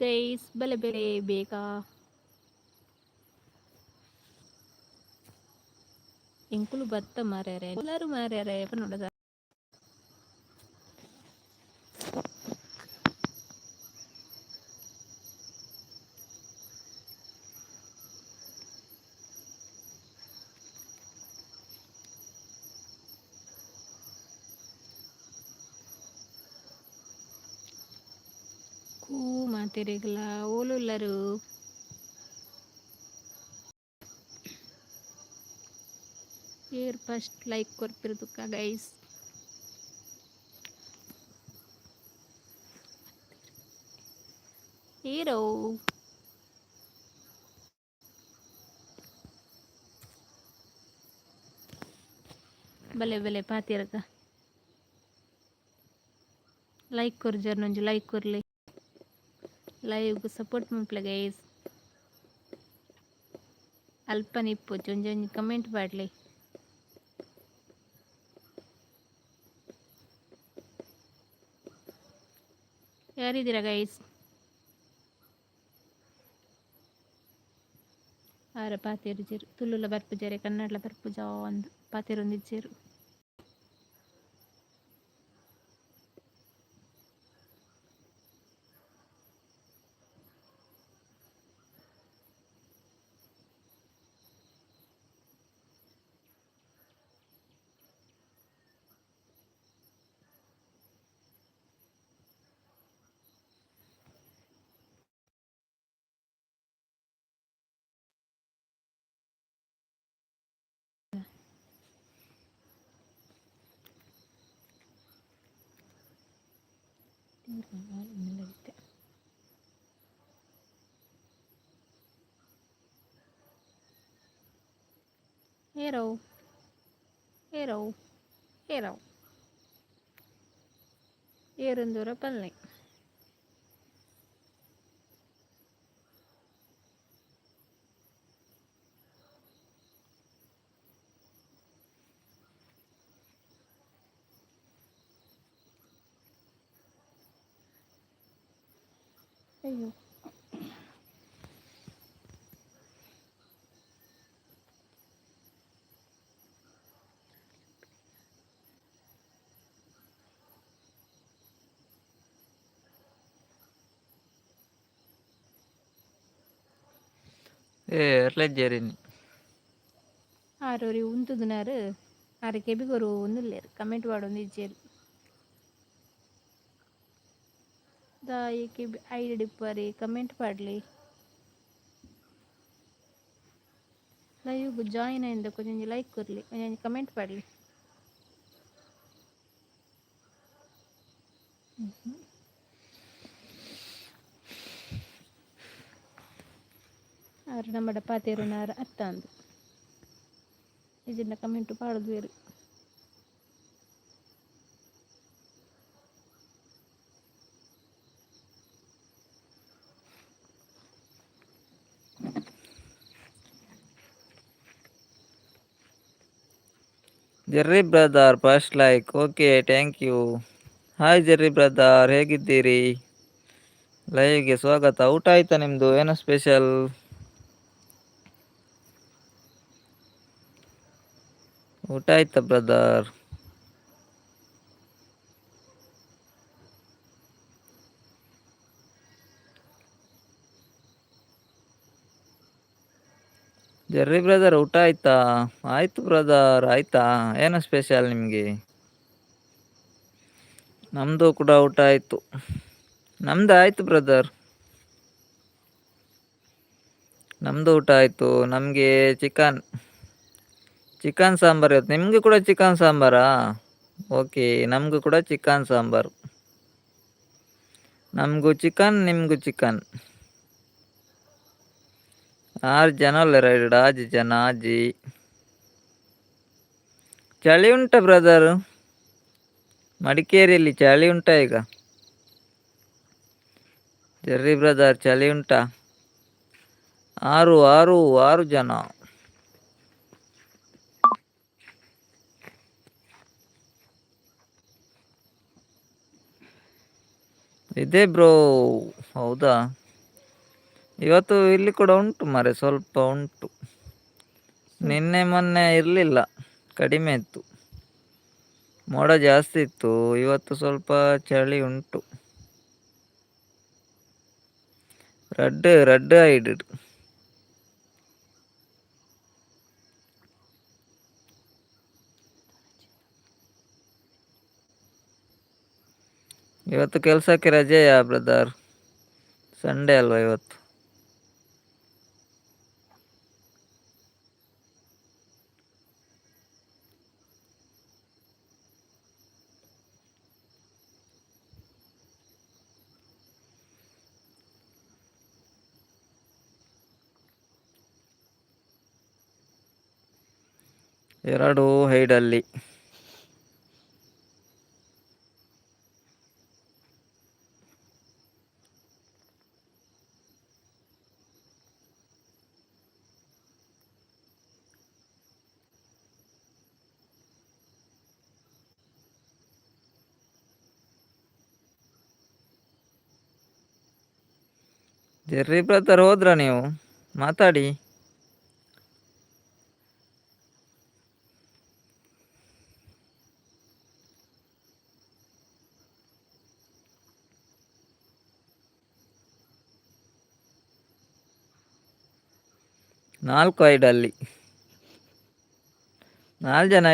Guys ಬಲೆ ಬೆಲೆ ಬೇಕಾ ಎಂಕುಲು ಬತ್ತ ಮಾರ್ಯಾರೆ ಎಲ್ಲರೂ ಮಾರ್ಯಾರೆ ನೋಡದ? ಕೂ ಮಾತಿರಿಗಲ ಓಲುಲ್ಲರು ಏರ್ ಫಸ್ಟ್ ಲೈಕ್ ಕೊರ್ಪಿರೋದಕ್ಕ ಗೈಸ್ ಹೀರೋ ಬಲೆ ಬಲೆ ಪಾತಿರಕ ಲೈಕ್ ಕೊರ್ಜರ್ ನೊಂಜಿ ಲೈಕ್ ಕೊರ್ಲಿ ಲೈವ್ಗೆ ಸಪೋರ್ಟ್ ಮನ್ಪ್ಲೆ ಗೈಸ್ ಅಲ್ಪ ನಿಪ್ಪು ಒಂಜಿ ಒಂಜಿ ಕಮೆಂಟ್ ಪಾಡ್ಲಿ ಯಾರಿದ್ದೀರಾ ಗೈಸ್ ಆರ ಪಾತೇರು ಜೇರು ತುಳುಲ ಬರ್ಪುಜಾರೆ ಕನ್ನಡಲ ಬರ್ಪುಜಾ ಒಂದು ಪಾತೇರು ಒಂದಿಜ್ಜೇರು ಏರೋ ಏರೋ ಏರೋ ಏರಂದೂರ ಪಲ್ಲೆ ಏ ఎర్లేరు ఆ రోజు ఉంటుందన్నారు అరకేబికి ఒక ఉంది లేరు కమెంట్ వాడు ఉంది ఇచ్చారు ದಾಯಿಗೆ ಐದು ಡಿಪ್ಪರಿ? ಕಮೆಂಟ್ ಮಾಡಲಿ. ಲೈವ್ ಜಾಯಿನ್ ಆಯ್ತು ಕೊಂಚ ಲೈಕ್ ಕೊರ್ಲಿ ಕೊಂಚ ಕಮೆಂಟ್ ಮಾಡಲಿ. ಆದ್ರೆ ನಮ್ಮ ಡಪ್ಪಾತಿಯರು ನಾರು ಅತ್ತ ಅಂದು ಇದನ್ನ ಕಮೆಂಟು ಪಾಡೋದು ಬೇರೆ Jerry brother first like okay thank you hi Jerry brother ಹೇಗಿದ್ದೀರಿ ಲೈವ್ಗೆ ಸ್ವಾಗತ ಊಟ ಆಯ್ತಾ ನಿಮ್ಮದು ಏನೋ ಸ್ಪೆಷಲ್ ಊಟ ಆಯ್ತಾ ಬ್ರದರ್ ಜರ್ರಿ ಬ್ರದರ್ ಊಟ ಆಯ್ತಾ? ಆಯ್ತು ಬ್ರದರ್ ಆಯ್ತಾ? ಏನು ಸ್ಪೆಷಲ್ ನಿಮಗೆ? ನಮ್ಮದು ಕೂಡ ಊಟ ಆಯಿತು. ನಮ್ಮದು ಆಯಿತು ಬ್ರದರ್ ನಮ್ಮದು ಊಟ ಆಯಿತು. ನಮಗೆ ಚಿಕನ್ ಚಿಕನ್ ಸಾಂಬಾರು ಇವತ್ತು. ನಿಮಗೂ ಕೂಡ ಚಿಕನ್ ಸಾಂಬಾರಾ? ಓಕೆ ನಮಗೂ ಕೂಡ ಚಿಕನ್ ಸಾಂಬಾರು. ನಮಗೂ ಚಿಕನ್ ನಿಮಗೂ ಚಿಕನ್ ಆರು ಜನ ಅಲ್ಲ ರೈಡ್ ಆಜಿ ಜನ ಆಜಿ ಚಳಿ ಉಂಟ ಬ್ರದರ್ ಮಡಿಕೇರಿಯಲ್ಲಿ ಚಳಿ ಉಂಟ ಈಗ ಜರ್ರಿ ಬ್ರದರ್ ಚಳಿ ಉಂಟ ಆರು ಆರು ಆರು ಜನ ಇದೆ ಬ್ರೋ ಹೌದಾ ಇವತ್ತು ಇಲ್ಲಿ ಕೂಡ ಉಂಟು ಮರೆ, ಸ್ವಲ್ಪ ಉಂಟು. ನಿನ್ನೆ ಮೊನ್ನೆ ಇರಲಿಲ್ಲ, ಕಡಿಮೆ ಇತ್ತು. ಮೋಡ ಜಾಸ್ತಿ ಇತ್ತು, ಇವತ್ತು ಸ್ವಲ್ಪ ಚಳಿ ಉಂಟು. ರೆಡ್ ರೆಡ್ ಐಡ್ ಇವತ್ತು ಕೆಲಸಕ್ಕೆ ರಜೆಯಾ ಬ್ರದರ್ ಸಂಡೇ ಅಲ್ವಾ ಇವತ್ತು? ಎರಡು ಹೈಡಲ್ಲಿ. ಜರ್ರಿ ಬ್ರದರ್ ಹೋದ್ರ ನೀವು? ಮಾತಾಡಿ. ನಾಲ್ಕು ಐಡಲ್ಲಿ. ನಾಲ್ಕು ಜನ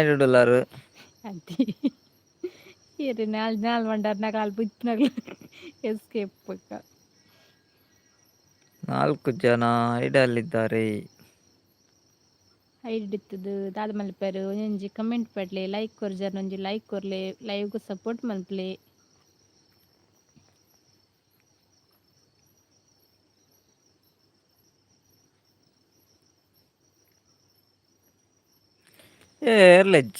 ಅದಿ. ಇರಿ ನಾಲ್ ನಾಲ್ ಮಂಡಾರ್ ಅಲ್ಲಿ ಬುಚ್ಚಿನಾಗ್ಲ ಎಸ್ಕೇಪ್ ಪಕ್ಕ ನಾಲ್ಕು ಜನ ಐಡಲ್ಲಿದ್ದಾರೆ. ಹಿಡಿತದು ದಾದ ಮಲ್ಪರು ಒಂಜೊಂಜಿ ಕಮೆಂಟ್ ಪಡ್ಲೆ ಲೈಕ್ ಕೊರ್ಜರ್ ಒಂಜಿ ಲೈಕ್ ಕೊರ್ಲೆ ಲೈವ್ಗೂ ಸಪೋರ್ಟ್ ಮಲ್ಪ್ಲೆ ఎర్లెజ్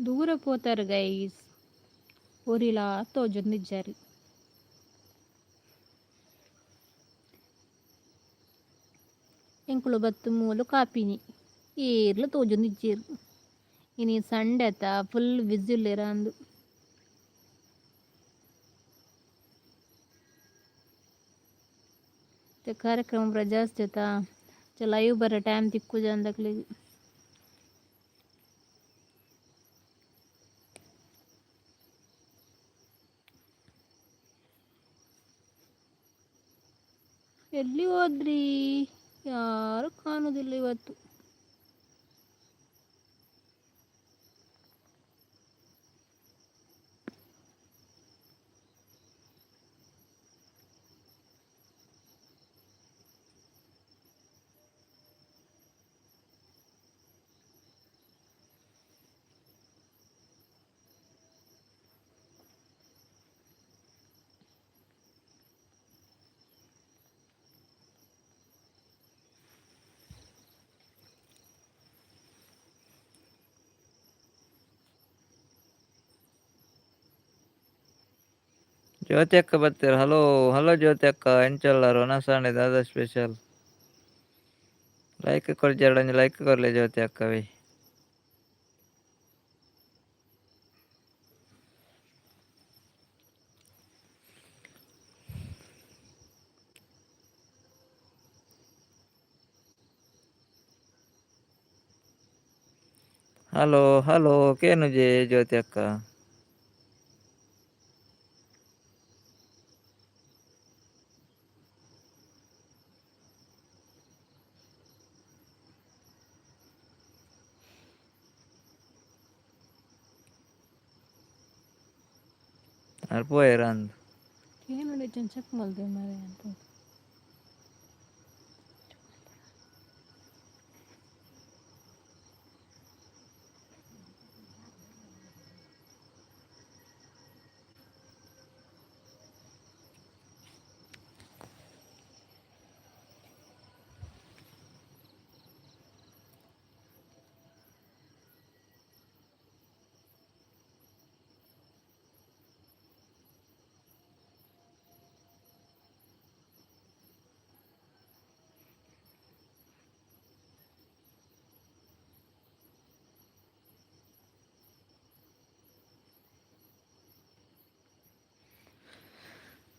ದೂರ పోతారు గైస్ ఊరిలా తోజొందిచ్చారు ಎಂಕುಲು ಬತ್ತು ಮೂಲು ಕಾಪಿನಿ ಏರ್ಲು ತೋಜೊಂದಿಜ್ಜೇರು ಇನಿ ಸಂಡೆ ಅತ್ತ ಫುಲ್ ವಿಸಿಲ್ ಅಂದು ते ಕಾರ್ಯಕ್ರಮ ಪೂರ ಜಾಸ್ತಿ ಆಯ್ತಾ ಲೈವ್ ಬರೋ ಟೈಮ್ ತಿಕ್ಕುಜ ಅಂದಕ್ಲಿಗೆ ಎಲ್ಲಿ ಹೋದ್ರಿ? ಯಾರು ಕಾಣೋದಿಲ್ಲ ಇವತ್ತು. ಜ್ಯೋತಿ ಅಕ್ಕ ಬರ್ತೀರ ಹಲೋ ಹಲೋ ಜ್ಯೋತಿ ಅಕ್ಕ ಎಂಚಲ್ಲಾರು ಒನಸಾಂಡೆ ದಾದಾ ಸ್ಪೆಷಲ್ ಲೈಕ್ ಕೊಡ್ಜಿ ಎರಡೊಂದು ಲೈಕ್ ಕೊರ್ಲೆ ಜ್ಯೋತಿ ಅಕ್ಕವಿ ಹಲೋ ಹಲೋ ಕೇನುಜೆ ಜ್ಯೋತಿ ಅಕ್ಕ আর পয়ের আন কেন লেচন চকমল দে মারে আন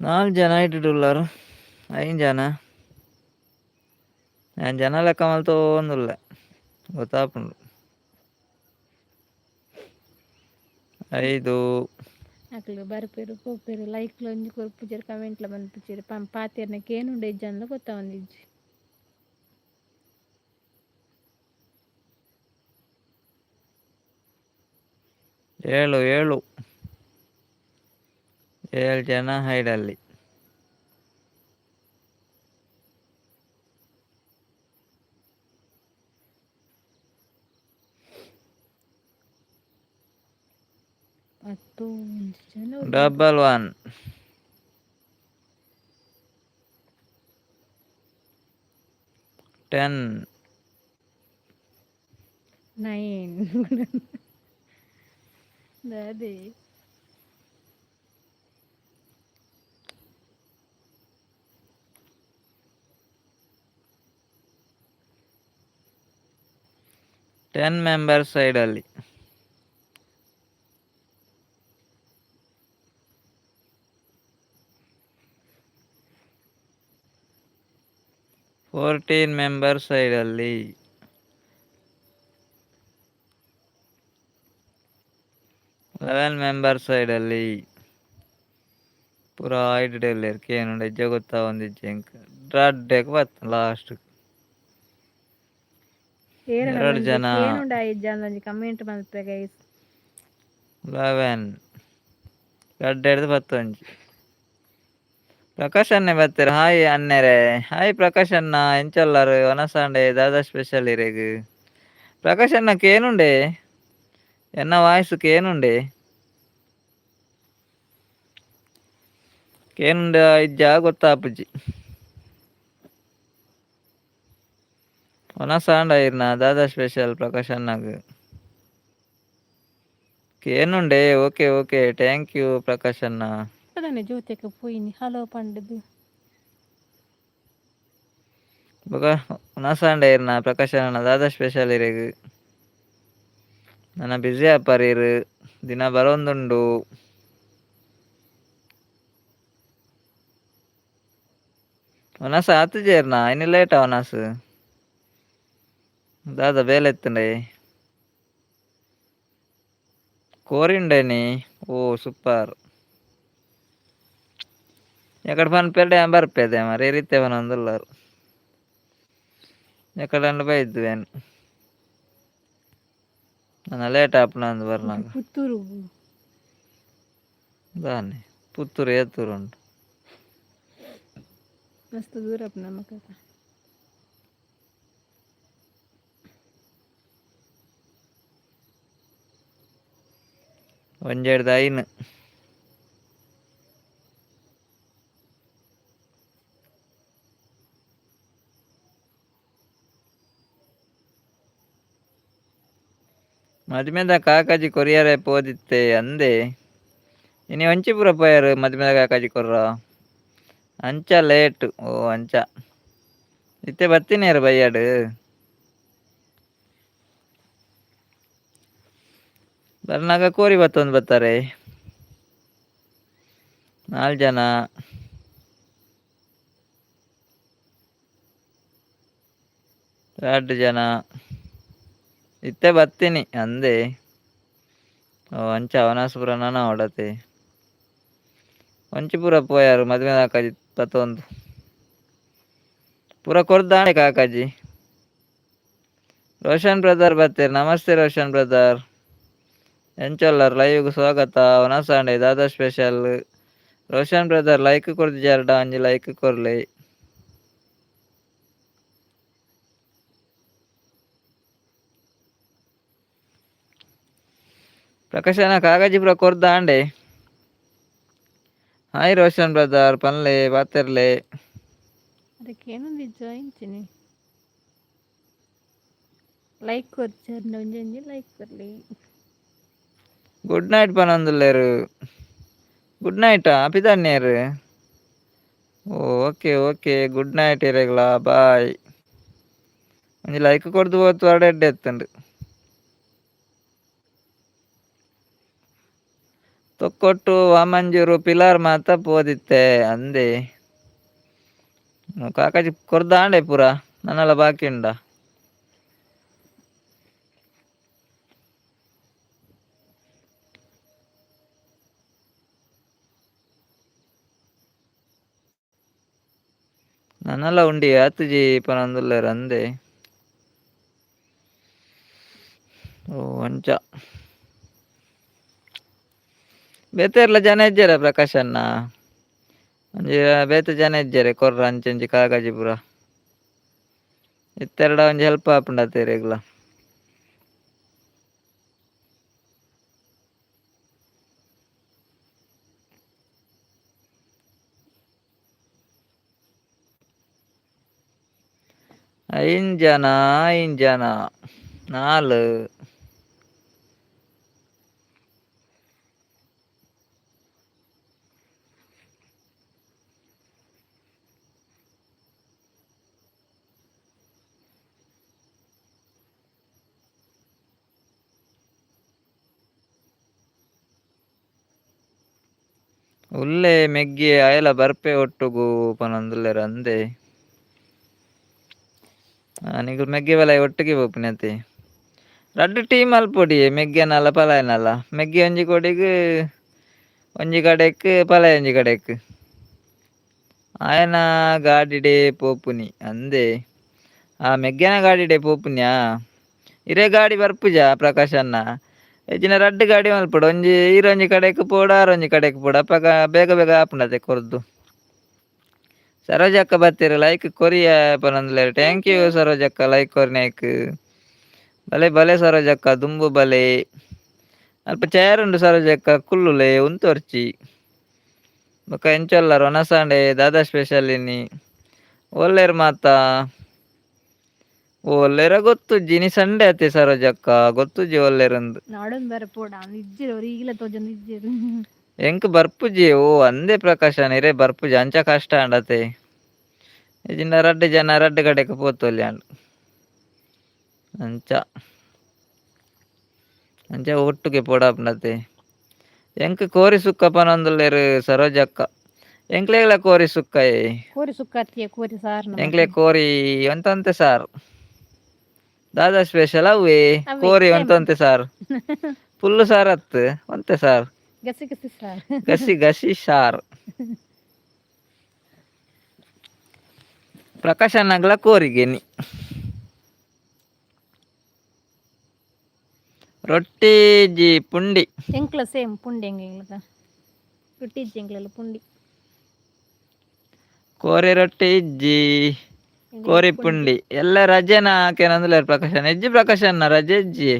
നാല് ജനമായിട്ടിട്ടുള്ളവർ അതിന് ജന ഞാൻ ജന ಲೆಕ್ಕ ಮೇಲೆ തോന്നില്ല ಗೊತ್ತಾಪುಂಡು ఐదు. అక్కడ బరిపేరు పోపేరు లైక్లో ఉంది కొరిపించారు కమెంట్లో పంపించారు పంపాతేరు నాకేనుండే జనలో కొత్త ఉంది ఏళ్ళు ఏళ్ళు ಏಳು ಏಳು ಜನ ಹೈಡಲ್ಲಿ ಹತ್ತು ಒಂಜಿ ಜನ ಉಂಡು. ಡಬಲ್ ಒನ್ ಟೆನ್ ನೈನ್ ಅದೇ ಟೆನ್ ಮೆಂಬರ್ ಸೈಡಲ್ಲಿ ಫೋರ್ಟೀನ್ ಮೆಂಬರ್ ಸೈಡಲ್ಲಿ ಲೆವೆನ್ ಮೆಂಬರ್ ಸೈಡಲ್ಲಿ ಪೂರ ಐಡಿಯಲ್ಲಿ ಏನು ಹೆಜ್ಜೆ ಗೊತ್ತಾ ಒಂದಿಜ್ಜೆ ಇಂಕ ಡ್ರಡ್ಡೆಗೆ ಬತ್ತ ಲಾಸ್ಟ್ ಎರಡು ಜನ. ಏನುಂಡ ಕಮೆಂಟ್ ಗೈಸ್ ಲೆವೆನ್ ಹಿಡ್ದು ಬತ್ತೊಂಜಿ. ಪ್ರಕಾಶ್ ಅನ್ನೇ ಬರ್ತೀರ? ಹಾಯ್ ಅನ್ನೆರೆ ಹಾಯ್ ಪ್ರಕಾಶ್ ಅಣ್ಣ. ಎಂಚಲ್ಲಾರು? ಒನಸಾಂಡೆ ದಾದಾ ಸ್ಪೆಷಲ್ ಇರೆಗ್ ಪ್ರಕಾಶ್ ಅಣ್ಣಕ್ಕೆ ಏನುಂಡೆ ಎನ್ನ ವಾಯ್ಸ್ಗೆ ಏನುಂಡೆ ಕೇನುಂಡ ಇಜ್ಜ ಗೊತ್ತಾಪುಜಿ. ಒನಸಾಂಡ ಇರ್ನ ದಾದಾ ಸ್ಪೆಷಲ್ ಪ್ರಕಾಶ್ ಅಣ್ಣಗ್ ಉಂಡೆ okay okay thank you Prakash ಅಣ್ಣ ಅದನ್ನೇ ಜ್ಯೋತಿಗೆ ಪೋಯಿನಿ ಹಲೋ ಪಂಡದು ಬೊಕ ಉನಸಾಂಡೆ ಇರ್ನ ಪ್ರಕಾಶ್ ಅಣ್ಣ ದಾದಾ ಸ್ಪೆಷಲ್ ಇರೆಗ್ ನನ್ನ ಬ್ಯುಸಿ ಆಪರೀರ್ ದಿನ ಬರೊಂದುಂಡು ಒನಸ ಆತುಜೇರ್ನ ಇನ್ನು ಲೇಟ ಒನಸ್ ದಾದ ಬೇಲೆತ್ತುಂಡೆ కోరిండని ఓ సూపర్ ఎక్కడ పని పెళ్ళి ఏం బరపేదే మరి ರೀತಿ ಒಂದೊಂದುಲ್ಲಾರು ಎಕಡಂಡು ಬೈದ್ದು ಏನು ನನ್ನ ಲೇಟ್ ಆಪುನಂದು ಬರ್ನಾಗ ಪುತ್ತೂರು దాన్ని పుత్తూరు ఏత్తూరు ఉండు ಮಸ್ತ್ ದೂರಪ್ಪ ನಮ್ಮ ಕಥ ಒಂಜೆಡ್ದು ಐನು ಮದುಮೆದ ಕಾಕಾಜಿ ಕೊರಿಯರೆ ಪೋದಿತ್ತೆ ಅಂದೆ ಇನಿ ಒಂಚಿಪುರ ಪೋಯಾರು ಮದುಮೆದ ಕಾಕಾಜಿ ಕೊರ್ರ ಅಂಚ ಲೇಟ್ ಓ ಅಂಚ ಇತ್ತೆ ಬರ್ತೀನಿ ಬಯ್ಯಾಡು ಬರ್ನಾಗ ಕೋರಿ ಬತ್ತೊಂದು ಬರ್ತಾರೆ. ನಾಲ್ಕು ಜನ. ಎರಡು ಜನ. ಇತ್ತೆ ಬರ್ತೀನಿ ಅಂದೆ. ಅಂಚ ಅವನಾಸಪುರ ನಾನ ಹೊಡತೆ. ಒಂಚಿಪುರ ಪೋಯಾರು, ಮದುವೆ ಕಾಕಾಜಿ ಬತ್ತೊಂದು. ಪೂರ ಕೊರ್ದಾಣೆ ಕಾಕಾಜಿ. ರೋಷನ್ ಬ್ರದರ್ ಬರ್ತೀರಿ, ನಮಸ್ತೆ ರೋಷನ್ ಬ್ರದರ್. ಎಂಚೊಲ್ಲರ್ ಲೈವ್ ಸ್ವಾಗತ ಒನಸಾಂಡೆ ದಾದಾ ಸ್ಪೆಷಲ್ ರೋಷನ್ ಬ್ರದರ್ ಲೈಕ್ ಕೊರ್ದಿಜಾರಡ ಒಂಜಿ ಲೈಕ್ ಕೊರ್ಲೆ ಪ್ರಕಾಶನ ಕಾಗಜಿ ಪುರ ಕೊರ್ದ ಆಂಡೆ ಹಾಯ್ ರೋಷನ್ ಬ್ರದರ್ ಪನ್ಲೆ ಪಾತೆರ್ಲೆ ಅದಕ್ಕೇನೊಂದು ಜಾಯಿಂತೀನಿ ಲೈಕ್ ಕೊರ್ಚಾರ ಒಂಜಿ ಒಂಜಿ ಲೈಕ್ ಕೊರ್ಲಿ ಗುಡ್ ನೈಟ್ ಪನೊಂದುಲ್ಲೆರ್ ಗುಡ್ ನೈಟ್ ಅಪಿದನ್ನೇರ್ ಓಕೆ ಓಕೆ ಗುಡ್ ನೈಟ್ ಇರೆಗ್ಲ ಬಾಯ್ ಒಂಜಿ ಲೈಕ್ ಕೊರ್ದು ಹೋತು ಅಡ ಎಡ್ಡೆ ಎತ್ತುಂಡು ತೊಕ್ಕೊಟ್ಟು ವಾಮಂಜೂರು ಪಿಲಾರ್ ಮಾತ ಪೋದಿತ್ತೆ ಅಂದೆ. ಕಾಕಾಜಿ ಕೊರ್ದ ಆಂಡೆ ಪೂರ. ನನ್ನಲ್ಲ ಬಾಕಿ ಉಂಡ ನನ್ನಲ್ಲ ಉಂಡಿ, ಆತುಜಿ ಪನೊಂದುಲ್ಲೆರ್ ಅಂದೆ ಓ, ಅಂಚ. ಬೇತೆರ್ಲ ಜನ ಇಜ್ಜೆರ ಪ್ರಕಾಶ್ ಅಣ್ಣ? ಒಂಜಿ ಬೇತೆ ಜನ ಇಜ್ಜೆರೆ, ಕೊರ್ರ ಅಂಚಂಚಿ ಕಾಗಜಿ ಪೂರ. ಇತ್ತೆರಡ ಒಂಜಿ ಹೆಲ್ಪ್ ಆಪುಂಡತೆರೆಗ್ಲ ಐನ್ ಜನ ಐನ್ ಜನ ನಾಲ್ ಉಲ್ಲೆ ಮೆಗ್ಗಿ ಅಯಲ ಬರ್ಪೆ ಒಟ್ಟುಗು ಪನೊಂದುಲ್ಲೆರ್ ಅಂದೆ ನಿಗು ಮೆಗ್ಗೆ ಬಲ ಒಟ್ಟಿಗೆ ಪೋಪಿನತೆ ರಡ್ಡ್ ಟೀಮ್ ಅಲ್ಪೊಡಿ ಮೆಗ್ಗೆನಲ್ಲ ಪಲಾಯನಲ್ಲ ಮೆಗ್ಗೆ ಒಂಜಿ ಕೊಡಿಗ್ ಒಂಜಿ ಕಡೆಕ್ ಪಲಾಯ ಒಂಜಿ ಕಡೆಕ್ ಆಯನ ಗಾಡಿಡೆ ಪೋಪುನಿ ಅಂದೆ ಆ ಮೆಗ್ಗೆನ ಗಾಡಿಡೆ ಪೋಪುನ್ಯಾ ಇರೇ ಗಾಡಿ ಬರ್ಪುಜ ಪ್ರಕಾಶ್ ಅಣ್ಣ ಹೆಚ್ಚಿನ ರಡ್ಡ್ ಗಾಡಿ ಮಲ್ಪಡು ಒಂಜಿ ಈರೊಂಜಿ ಕಡೆಕ್ ಪೋಡ ಆರೊಂಜಿ ಕಡೆಕ್ ಪೋಡ ಅಪ್ಪ ಬೇಗ ಬೇಗ ಆಪುಂಡತೆ ಕೊರ್ದು ಸರೋಜಕ್ಕ ಬತ್ತೀರಿ ಲೈಕ್ ಕೊರಿಯ ಪನೊಂದುಲ್ಲೆರ್ ಥ್ಯಾಂಕ್ ಯು ಸರೋಜಕ್ಕ ಲೈಕ್ ಕೊರ್ನೇಕ್ ಬಲೆ ಬಲೆ ಸರೋಜಕ್ಕ ದುಂಬು ಬಲೆ. ಅಲ್ಪ ಚೇರ್ ಉಂಡು ಸರೋಜಕ್ಕ ಕುಲ್ಲುಲೆ ಉಂತೊರ್ಚಿ. ಬೊಕ ಎಂಚೊಲ್ಲರ್ ಒನಸಾಂಡೆ ದಾದಾ ಸ್ಪೆಷಲ್ ಇನ್ನಿ. ಒಲ್ಲೆರ್ ಮಾತ? ಒಲ್ಲೆರ ಗೊತ್ತುಜ್ಜಿ ನೀ ಸಂಡೆ ಅತ್ತೆ ಸರೋಜಕ್ಕ. ಗೊತ್ತುಜ್ಜಿ ಒಲ್ಲೆರಂದು ನಾಡೊಂದು ಬೇರೆ ಪೋಡ ಇಜ್ಜಿರು ಅವ್ರು ಈಗಲೇ ತೋಜೊಂದು ಇಜ್ಜಿರು ಎಂಕ್ ಬರ್ಪುಜಿ? ಓ ಅಂದೆ ಪ್ರಕಾಶ ನಿರೆ ಬರ್ಪುಜಿ ಅಂಚ ಕಷ್ಟ ಅಂಡತೆ. ಇದನ್ನ ರಡ್ಡ್ ಜನ ರಡ್ಡ್ ಕಡೆಗೆ ಪೋತೋಲಿ ಅಂಡ್. ಅಂಚ. ಅಂಚ ಒಟ್ಟುಗೆ ಪೋಡಾಪುಂಡತೆ ಎಂಕ್ ಕೋರಿ ಸುಕ್ಕ ಪನೊಂದುಲ್ಲೆರ್ ಸರೋಜಕ್ಕ ಎಂಕ್ಲೆಗ್ಲ ಕೋರಿ ಸುಕ್ಕ ಕೋರಿ ಸುಕ್ಕತ್ತಿಯ ಕೋರಿ ಸಾರ್ ಎಂಕ್ಲೆ ಕೋರಿ ಒಂತೊಂತೆ ಸಾರ್? ದಾದಾ ಸ್ಪೆಷಲ್ ಅವೇ ಕೋರಿ. ಒಂತೊಂತೆ ಸಾರ್? ಫುಲ್ಲು ಸಾರ್ ಅತ್ತೆ ಒಂತೆ ಸಾರ್. ಗಸಿ ಗಸಿ ಸಾರ್ ಗಸಿ ಗಸಿ ಸಾರ್ ಪ್ರಕಾಶ್ ಕೋರಿಗೆನಿ ರೊಟ್ಟಿ ಜಿ ಪುಂಡಿ. ಎಂಕ್ಲ ಸೇಮ್ ಪುಂಡಿ ಹೆಂಗೆ ಎಂಗ್ಲದ ರೊಟ್ಟಿ ಇಜ್ಜಿ ಎಂಕ್ಲೆಲ್ಲ ಪುಂಡಿ? ಕೋರಿ ರೊಟ್ಟಿ ಇಜ್ಜಿ ಕೋರಿ ಪುಂಡಿ? ಎಲ್ಲ ರಜೆನ ಹಾಕೇನಂದ್ರೆ ಪ್ರಕಾಶನ. ಎಜ್ಜಿ ಪ್ರಕಾಶನ ರಜೆ ಇಜ್ಜಿ.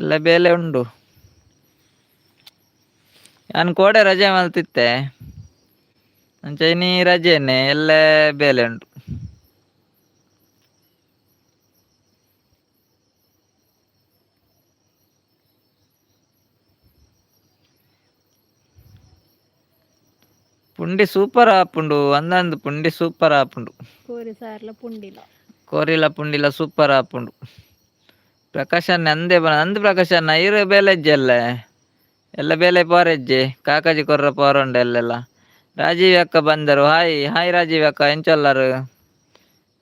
ಎಲ್ಲ ಬೇಲೆ ಉಂಡು. ನಾನು ಕೋಡೆ ರಜೆ ಮಲ್ತಿತ್ತೆ ನೀ ರಜೆನೆ ಎಲ್ಲ ಬೇಲೆ ಉಂಟು. ಪುಂಡಿ ಸೂಪರ್ ಆಪುಂಡು ಒಂದೊಂದು ಪುಂಡಿ ಸೂಪರ್ ಆಪುಂಡು. ಕೋರಿ ಸಾರ್ಲ ಪುಂಡಿಲ. ಕೋರಿಲ ಪುಂಡಿಲ ಸೂಪರ್ ಆಪುಂಡು. ಪ್ರಕಾಶ್ ಅಣ್ಣ ಅಂದೆ ಬ ಅಣ್ಣ ಇರು ಬೇಲೆ ಇಜ್ಜೆಲ್ಲ ಎಲ್ಲ ಬೇಲೆ ಪಾರೆಜ್ಜೆ. ಕಾಕಾಜಿ ಕೊರ್ರ ಪಾರುಂಡ ಎಲ್ಲೆಲ್ಲ ರಾಜೀವ್ ಅಕ್ಕ ಬಂದರು. ಹಾಯ್ ಹಾಯ್ ರಾಜೀವ್ ಅಕ್ಕ ಎಂಚೊಲ್ಲರು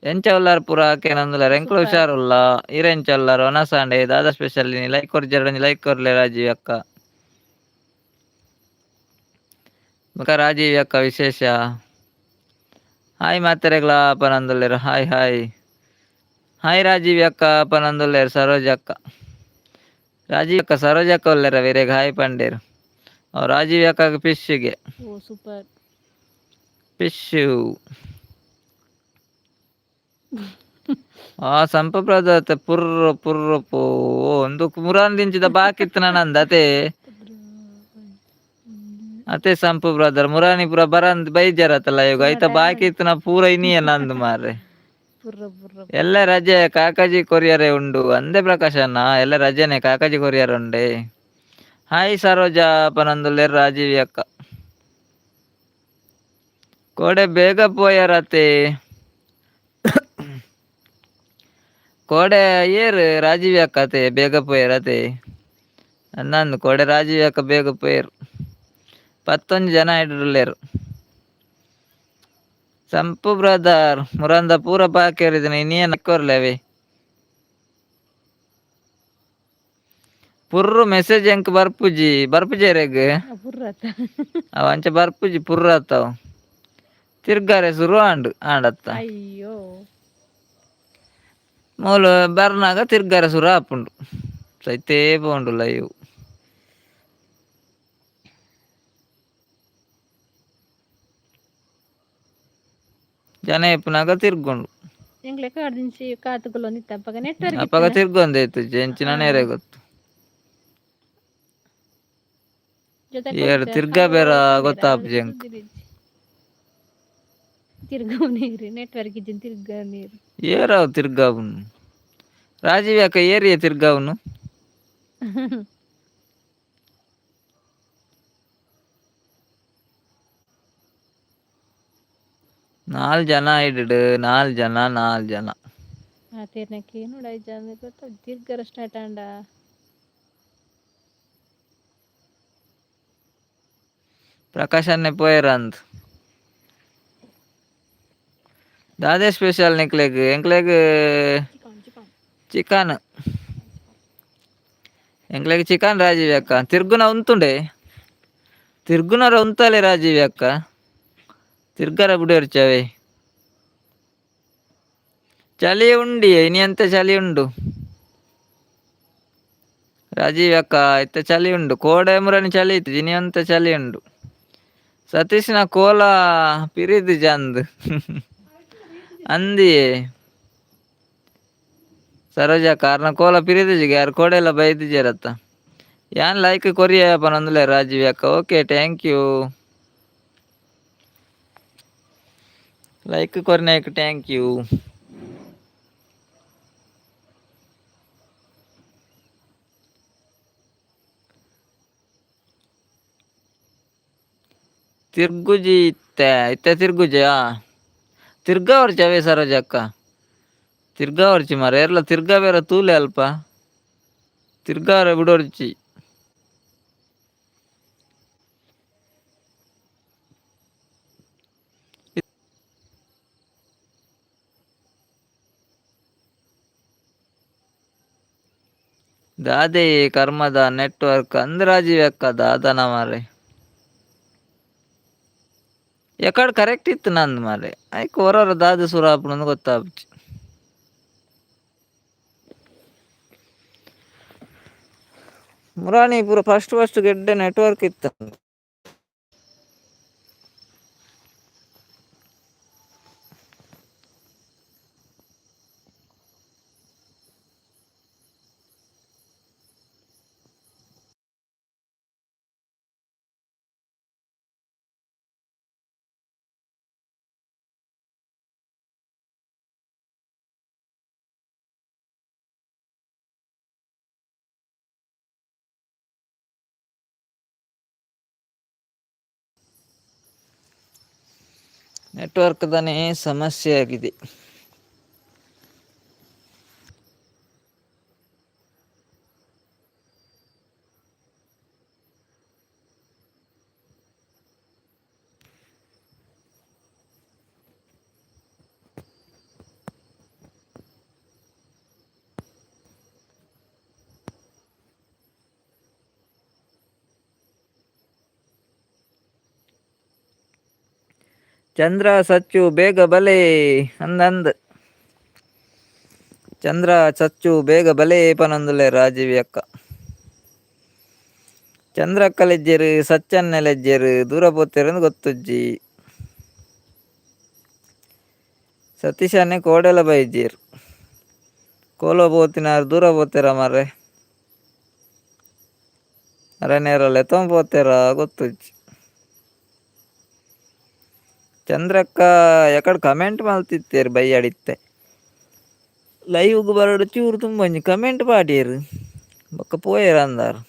ಎಂಚ ಪುರ ಕೇನೊಂದುಲಾರ ಎಂಕ್ಲು ಹುಷಾರುಲ್ಲ. ಇರೆಂಚೊಲ್ಲರು ಒನಸಾಂಡೆ ದಾದಾ ಸ್ಪೆಷಲ್ ಲೈಕ್ ಕೊರ್ಜಿ ಲೈಕ್ ಕೊರ್ಲೆ ರಾಜೀವ್ ಅಕ್ಕ. ಮುಖ ರಾಜೀವ್ ಅಕ್ಕ ವಿಶೇಷ. ಹಾಯ್ ಮಾತ್ರೆಗಳ ಪನಂದುಲ್ಲೇರು ಹಾಯ್ ಹಾಯ್. ಹಾಯ್ ರಾಜೀವ್ ಅಕ್ಕ ಪನಂದುಲ್ಲೇರು ಸರೋಜ ಅಕ್ಕ. ರಾಜೀವ್ ಅಕ್ಕ ಸರೋಜ ಅಕ್ಕ ಒಳ್ಳೆರ ಬೇರೆಗೆ ಹಾಯ್ ಪಂಡೇರು. ಅವ್ರು ರಾಜೀವ್ ಅಕ್ಕ ಫಿಶ್ಗೆ ಓ ಸೂಪರ್. ಫಿಶು ಆ ಪುರ್ರ ಪುರ್ರ ಪೋ ಒಂದು ಮುರಾನ್ ದಿಂಚಿದ ಬಾಕಿತ್ತು ನಂದ ಅತೆ. ಅತೆ ಸಂಪು ಬ್ರದರ್ ಮುರಾನಿ ಪುರ ಬರಂದ್ ಬೈಜಾರತ್ತಲ್ಲ ಇವಾಗ ಆಯ್ತಾ ಬಾಕಿ ಇತ್ತು ನಾ ಪೂರ ಇನಿಯ ನಂದು ಮಾರ್ರೆ. ಎಲ್ಲ ರಜೆ ಕಾಕಾಜಿ ಕೊರಿಯರ್ ಉಂಡು. ಅಂದೇ ಪ್ರಕಾಶನ ಎಲ್ಲ ರಜೆನೆ ಕಾಕಾಜಿ ಕೊರಿಯರ್ ಉಂಡೆ. ಹಾಯ್ ಸರೋಜಾ, ಪನಂದುಲ್ಲೆ ರಾಜೀವಿ ಅಕ್ಕ. ಕೋಡೆ ಬೇಗ ಪೋಯರತೆ ಕೋಡೆ ಏರ್ ರಾಜೀವಿ ಅಕ್ಕ ಅತೆ ಬೇಗ ಪೋಯರತೆ ನಂದು ಕೋಡೆ ರಾಜೀವಿ ಅಕ್ಕ ಬೇಗ ಪೋಯರು ಪತ್ತೊಂದು ಜನ ಇಡ್ರಲ್ಲೇರು ಸಂಪು ಬ್ರದರ್ ಮುರಂದ ಪೂರ ಬಾಕಿ ಹೇಳಿದ್ದೀನಿ ಇನ್ನೇನು ನಕ್ಕೋರ್ಲೇವೆ ಪುರ್ರು ಮೆಸೇಜ್ ಎಂಕ್ ಬರ್ಪುಜಿ ಬರ್ಪುಜಿ ರೇಗ ಅವ ಅಂಚ ಬರ್ಪುಜಿ ಪುರ್ರ ಆತಾವ್ ತಿರ್ಗಾರೆ ಸುರು ಆಂಡು ಆಂಡತ್ತ ಅಯ್ಯೋ. ಮೂಲು ಬರ್ನಾಗ ತಿರ್ಗಾರೆ ಸುರ ಆಪುಂಡು. ಸೈತೇ ಪೋಂಡು ಲೈವ್. ಜನ ಇಪ್ಪನಾಗ ತಿರ್ಗೊಂಡು ಎಂಗ್ಲೆ ಕಾಡ್ದಿಂಚಿ ಕಾತುಗಳು ನಿತ್ತಪ್ಪಗ ನೆಟ್ವರ್ಕ್ ಅಪ್ಪಗ ತಿರ್ಗೊಂದೈತು ಜಂಚಿನ ನೇರೆ ಗೊತ್ತು ಜೊತೆ ಏರ್ ತಿರ್ಗಾ ಬೇರ ಗೊತ್ತಾಪ್ ಜಂಕ್ ತಿರ್ಗವ್ ನೀರು ನೆಟ್ವರ್ಕ್ ಇಜ್ಜಿನ ತಿರ್ಗ ನೀರು ಏರಾವ್ ತಿರ್ಗಾವುನು ರಾಜೀವ್ ಯಾಕ ಏರಿಯ ತಿರ್ಗಾವುನು ನಾಲ್ ಜನ ಇಡ್ ನಾಲ್ ಜನ ನಾಲ್ ಜನ ಆ ತೇರ್ನಕ್ಕೆ ನೋಡ ಜನ ಗೊತ್ತ ತಿರ್ಗರ ಸ್ಟಾರ್ಟ್ ಆಂಡ ಪ್ರಕಾಶ್ ಅನ್ನೆ ಪೋಯರಂದ್ ದಾದೇ ಸ್ಪೆಷಲ್ ನಿಕ್ಲೆಗ್ ಎಂಕ್ಲೆಗ್ ಚಿಕನ್ ಎಂಕ್ಲೆಗ್ ಚಿಕನ್ ರಾಜೀವಿ ಅಕ್ಕ ತಿರ್ಗುನ ಉಂತುಂಡೆ ತಿರ್ಗುನರ ಉಂತಲೆ ರಾಜೀವಿ ಅಕ್ಕ ತಿರ್ಗರ ಅರ್ಚವೆ ಚಳಿ ಉಂಡಿ, ಇನಿ ಎಂತ ಚಳಿ ಉಂಡು? ರಾಜೀವ್ ಅಕ್ಕ, ಇತ್ತ ಚಳಿ ಉಂಡು. ಕೋಡೆ ಮುರನಿ ಚಳಿ ಇತ್ತು, ಇನಿ ಅಂತ ಚಳಿ ಉಂಡು? ಸತೀಶ್ನ ಕೋಲ ಪಿರಿದು ಚಂದ್. ಅಂದಿ ಸರೋಜ ಕಾರ್ನ ಕೋಲ ಪಿರಿದಿಜಿಗೆ ಯಾರು ಕೋಡೆಲ್ಲ ಬೈದಿಜರತ್ತ ಯಾನ್ ಲೈಕ್ ಕೊರಿಯಪ್ಪ ನಂದುಲೆ ರಾಜೀವ್ ಅಕ್ಕ. Okay thank you like ಕೊರ್ನಾಯ್ಕ thank you ತಿರ್ಗುಜಿ ಇತ್ತ ಇತ್ತ ತಿರ್ಗುಜಿ ಆ ತಿರ್ಗಾವರ್ಚಿ ಅವೇ ಸರೋಜ ಅಕ್ಕ ತಿರ್ಗಾವರ್ಚಿ ಮಾರ ಎಲ್ಲ ತಿರ್ಗಾ ಬೇರೆ ತೂಲೆ ಅಲ್ಪ ತಿರ್ಗಾರ ಬಿಡೋರ್ಚಿ ದಾದೆ ಕರ್ಮದ ನೆಟ್ವರ್ಕ್ ಅಂದ್ರಾಜೀವಿ ಅಕ್ಕ ದಾದನ ಮಾರೆ ಎಕಡ್ ಕರೆಕ್ಟ್ ಇತ್ತು ನಂದು ಮಾರೆ ಆಯ್ಕೆ ಹೊರವರ ದಾದ ಸುರ ಗೊತ್ತಾಗ್ಬಿಚ್ಚು ಗೊತ್ತಾಪುಜಿ ಮುರಾಣಿ ಪೂರ ಫಸ್ಟ್ ಫಸ್ಟ್ ಗೆಡ್ಡೆ ನೆಟ್ವರ್ಕ್ ಇತ್ತು ನೆಟ್ವರ್ಕ್ ದನೇ ಸಮಸ್ಯೆ ಆಗಿದೆ ಚಂದ್ರ ಸಚ್ಚು ಬೇಗ ಬಲೆ ಅಂದಂದ. ಚಂದ್ರ ಸಚ್ಚು ಬೇಗ ಬಲೆ ಪನೊಂದುಲೆ ರಾಜೀವಿ ಅಕ್ಕ ಚಂದ್ರಕ್ಕಲೆಜ್ಜೇರು, ಸಚ್ಚನ್ನೆಲೆಜ್ಜೇರು ದೂರ ಪೋತೇರಂದು ಗೊತ್ತುಜ್ಜಿ. ಸತೀಶನ್ನೇ ಕೋಡೆಲ ಬೈಜೇರು ಕೋಲ ಪೋತಿನಾರು ದೂರ ಪೋತಿರ ಮರ್ರೆ ಅರನೇರಲ್ಲ ಎತ್ತೊಂದು ಪೋತೇರ ಗೊತ್ತುಜ್ಜಿ. ಚಂದ್ರಕ್ಕ ಯಾಕಡೆ ಕಮೆಂಟ್ ಮಲ್ತಿತ್ತೇರು ಬೈಯಾಡಿತ್ತೆ ಲೈವ್ಗೆ ಬರೋಡು ಚೂರು ತುಂಬ ಕಮೆಂಟ್ ಪಾಡ್ಯೇರು ಬೊಕ್ಕ ಪೋಯೇರ ಅಂದಾರು.